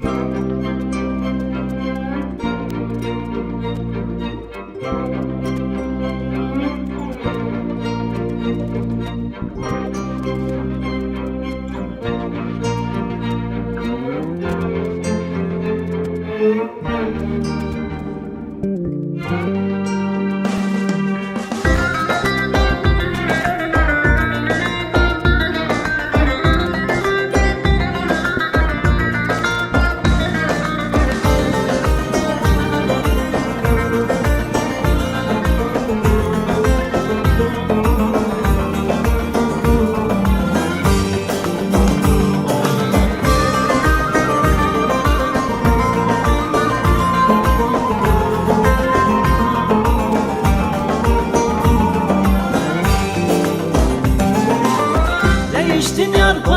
Değiştin yar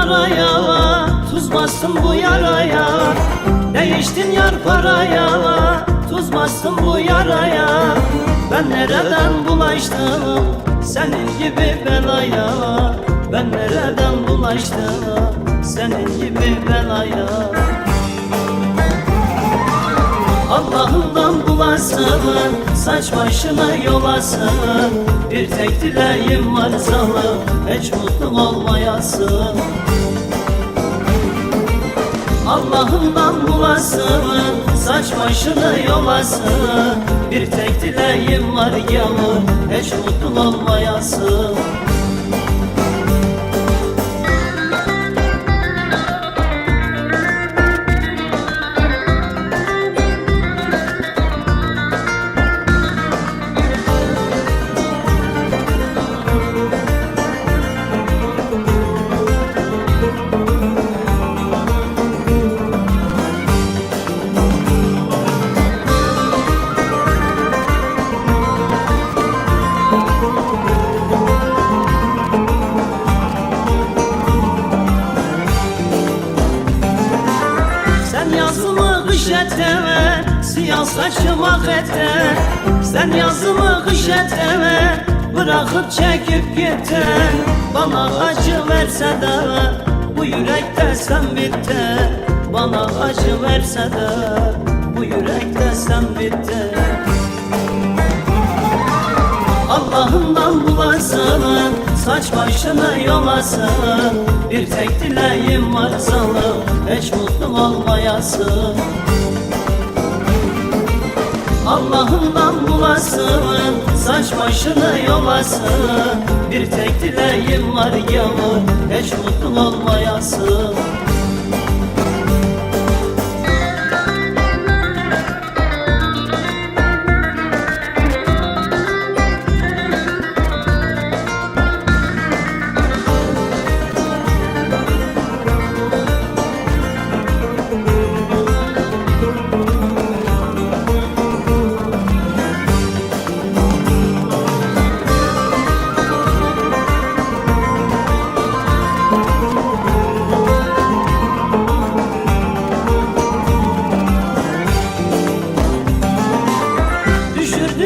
paraya Tuz bastın bu yaraya. Değiştin yar paraya Tuz bastın bu yaraya. Ben nereden bulaştım? Senin gibi belaya. Ben nereden bulaştım? Senin gibi belaya Allah'ından bulasın Saç başına yolasın. Bir tek dileğim var zalim Hiç mutlu olmayasın. Allah'ından bulasın Saç başına yolasın. Bir tek dileğim var yavrum Hiç mutlu olmayasın yazımı kış etme Siyah saçımı ak etme Sen yazımı kış etme Bırakıp çekip gittin Bana acı verse de Bu yürekte sen bitti. Bana acı verse de Saç başını yolasın Bir tek dileğim var zalim Hiç mutlu olmayasın. Allah'ından bulasın Saç başını yolasın Bir tek dileğim var yavrum Hiç mutlu olmayasın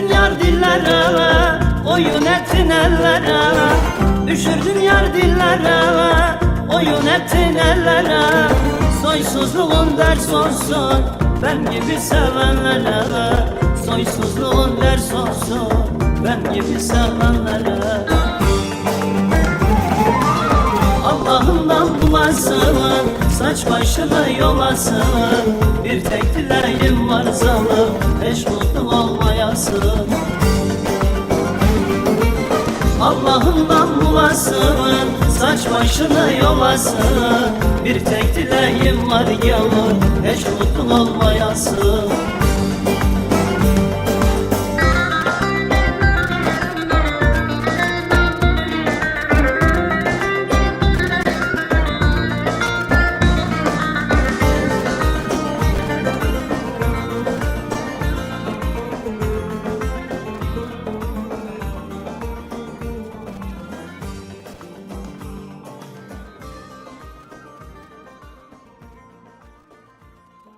yar dillere Oyun ettin ellere. Düşürdün yar dillere Oyun ettin ellere. Soysuzluğun ders olsun Ben gibi sevenlere. Soysuzluğun ders olsun Ben gibi sevenlere. Allah'ından bulasın Saç başını yolasın. Bir tek dileğim var zalim Allah'ından bulasın Saç başını yolasın. Bir tek dileğim var yavrum Hiç mutlu olmayasın